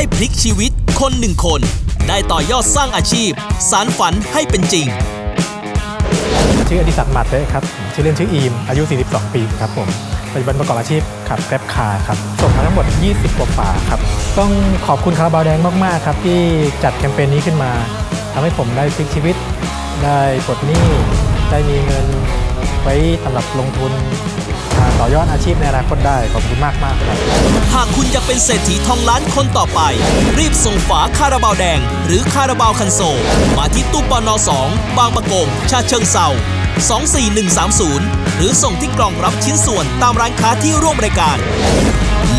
ได้พลิกชีวิตคนหนึ่งคน ได้ต่อยอดสร้างอาชีพ สารฝันให้เป็นจริง ชื่ออดิศักดิ์มัดเลยครับ ชื่อเล่นชื่ออีม อายุ 42 ปีครับผมปัจจุบันประกอบอาชีพขับแกร็บคาร์ครับส่งมาทั้งหมด 20 กว่าฝาครับ ต้องขอบคุณคาราบาวแดงมาก ๆ ครับ ที่จัดแคมเปญนี้ขึ้นมาทำให้ผมได้พลิกชีวิต ได้ปลดหนี้ ได้มีเงิน ไว้สำหรับลงทุนต่อยอดอาชีพในอนาคตได้ขอบคุณมากๆครับหากคุณอยากเป็นเศรษฐีทองล้านคนต่อไป รีบส่งฝาคาราบาวแดง หรือคาราบาวคันโซ มาที่ตู้ปน2บางประกงชาเชิงเซา24130 หรือส่งที่กล่องรับชิ้นส่วนตามร้านค้าที่ร่วมรายการ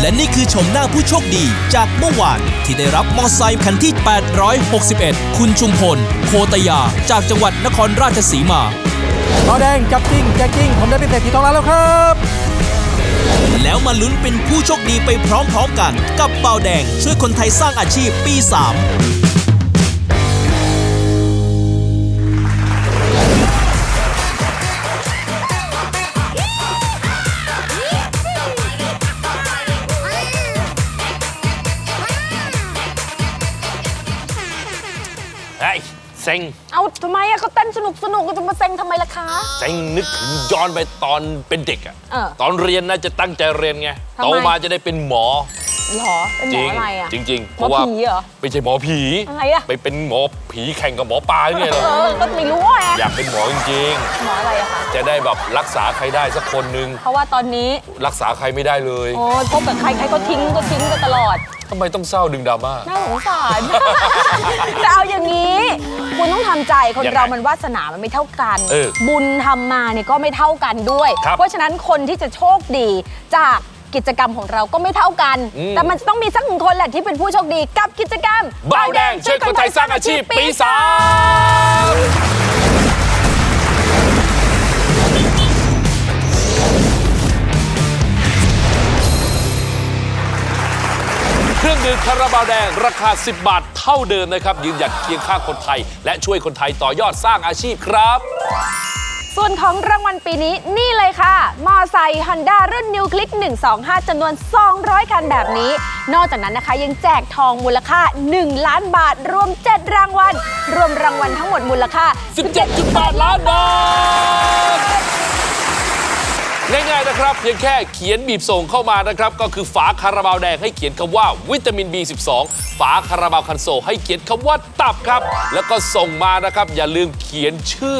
และนี่คือชมหน้าผู้โชคดีจากเมื่อวานที่ได้รับมอไซค์คันที่ 861 คุณชุมพล โคตยา จากจังหวัดนครราชสีมา บาแดงจับจริงแจกจริง ผมได้เป็นเศรษฐีทองล้านแล้วครับ แล้วมาลุ้นเป็นผู้โชคดีไปพร้อมๆกัน กับเบาแดงช่วยคนไทยสร้างอาชีพปี 3 เซ็งเอาทำไมอะเขาเต้นสนุกสนุกก็จะมาเซ็งทำไมล่ะคะ เซ็งนึกถึงย้อนไปตอนเป็นเด็กอะเออตอนเรียนน่าจะตั้งใจเรียนไงทำไม โตมาจะได้เป็นหมอหรอเป็นหมจอริงอะไรอะจริงๆเพหมอราะว่าผีเหรอ ไม่ใช่หมอผี อะไรอะ ไปเป็นหมอผีแข่งกับหมอปลาเนี่ยเหรอเออก็ไม่รู้ไงอยากเป็นหมอจริงหมออะไรอะคะๆ จะได้แบบรักษาใครได้สักคนหนึ่งเพราะว่าตอนนี้รักษาใครไม่ได้เลย โอ้ยพบกับใครใครก็ทิ้งก็ทิ้งกันตลอด ทำไมต้องเศร้าดึงดราม่า น่าสงสาร แต่เอาอย่างนี้ คุณต้องทำใจคนยังไงเรามันวาสนามันไม่เท่ากัน เออบุญทำมาเนี่ยก็ไม่เท่ากันด้วย ครับเพราะฉะนั้นคนที่จะโชคดีจากกิจกรรมของเราก็ไม่เท่ากัน อืม แต่มันจะต้องมีสักหนึ่งคนแหละที่เป็นผู้โชคดีกับกิจกรรม เบาแดงช่วยคนไทยสร้างอาชีพปีสาม ครื่องดื่มคาราบาวแดงราคา 10 บาทเท่าเดิมนะครับ ยืนหยัดเคียงข้างคนไทย และช่วยคนไทยต่อยอดสร้างอาชีพครับ ส่วนของรางวัลปีนี้นี่เลยค่ะ มอไซค์ฮันด้ารุ่นนิวคลิก 125 จำนวน 200 คันแบบนี้ นอกจากนั้นนะคะยังแจกทองมูลค่า 1 ล้านบาท รวม 7 รางวัล รวมรางวัลทั้งหมดมูลค่า 17.8 ล้านบาท ง่ายๆนะครับ เพียงแค่เขียนบีบส่งเข้ามานะครับ ก็คือฝาคาราบาวแดงให้เขียนคำว่าวิตามิน B12 ฝาคาราบาวคันโซลให้เขียนคำว่าตับครับ แล้วก็ส่งมานะครับ อย่าลืมเขียนชื่อ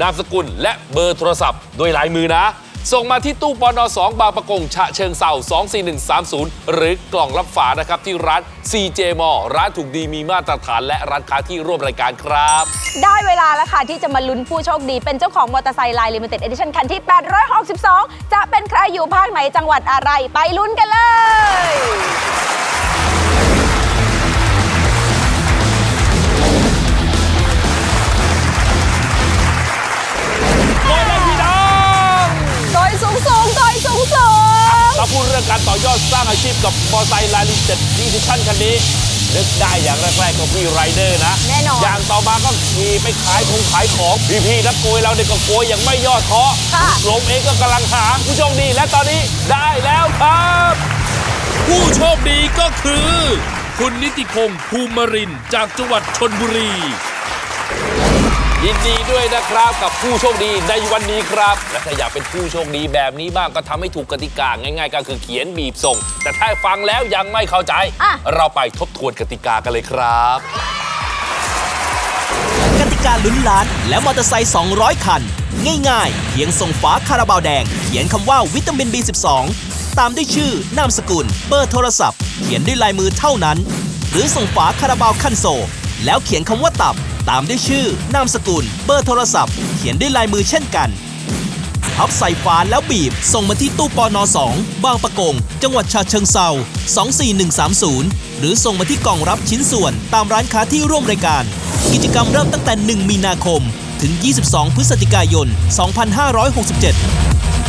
นามสกุลและเบอร์โทรศัพท์ ด้วยลายมือนะ ส่งมาที่ตู้ปอนอ2บางประกงฉะเชิงเซา24130 หรือกล่องรับฝานะครับที่ร้าน CJ Mall ร้านถูกดีมีมาตรฐานและร้านค้าที่ร่วมรายการครับ ได้เวลาแล้วค่ะ ที่จะมาลุ้นผู้โชคดี เป็นเจ้าของมอเตอร์ไซค์ไลน์ลิมิเต็ดเอดิชั่นคันที่ 862 จะเป็นใครอยู่ภาคไหนจังหวัดอะไรไปลุ้นกันเลย การต่อยอดสร้างอาชีพกับมอไซค์ลาลิเจ็ดดิจิชันคันนี้นึกได้อย่างแรกๆก็พี่ไรเดอร์นะ แน่นอน อย่างต่อมาก็ขี่ไปขายของขายของ พี่ๆนักโกยเราเนี่ยก็โกยอย่างไม่ย่อท้อค่ะลมเองก็กำลังหาผู้โชคดีและตอนนี้ได้แล้วครับ ผู้โชคดีก็คือ คุณนิติพงศ์ภูมิรินทร์จากจังหวัดชนบุรี ยินดีด้วยนะครับกับผู้โชคดีในวันนี้ครับ และถ้าอยากเป็นผู้โชคดีแบบนี้บ้างก็ทำให้ถูกกติกาง่าย ๆ ก็คือเขียนบีบส่ง แต่ถ้าฟังแล้วยังไม่เข้าใจ อะ เราไปทบทวนกติกากันเลยครับ กติกาลุ้นล้านและมอเตอร์ไซค์ 200 คัน ง่ายๆ เพียงส่งฝาคาราบาวแดง เขียนคำว่าวิตามิน B12 ตามด้วยชื่อ นามสกุล เบอร์โทรศัพท์ เขียนด้วยลายมือเท่านั้น หรือส่งฝาคาราบาวคันโซลแล้วเขียนคำว่าตับ ตามด้วยชื่อนามสกุล เบอร์โทรศัพท์ เขียนด้วยลายมือเช่นกันพับใส่ฝาแล้วบีบ ส่งมาที่ตู้ปอนอ2บางประกง จังหวัดฉะเชิงเซา24130 หรือส่งมาที่กล่องรับชิ้นส่วนตามร้านค้าที่ร่วมรายการ กิจกรรมเริ่มตั้งแต่ 1 มีนาคม ถึง 22 พฤศจิกายน 2567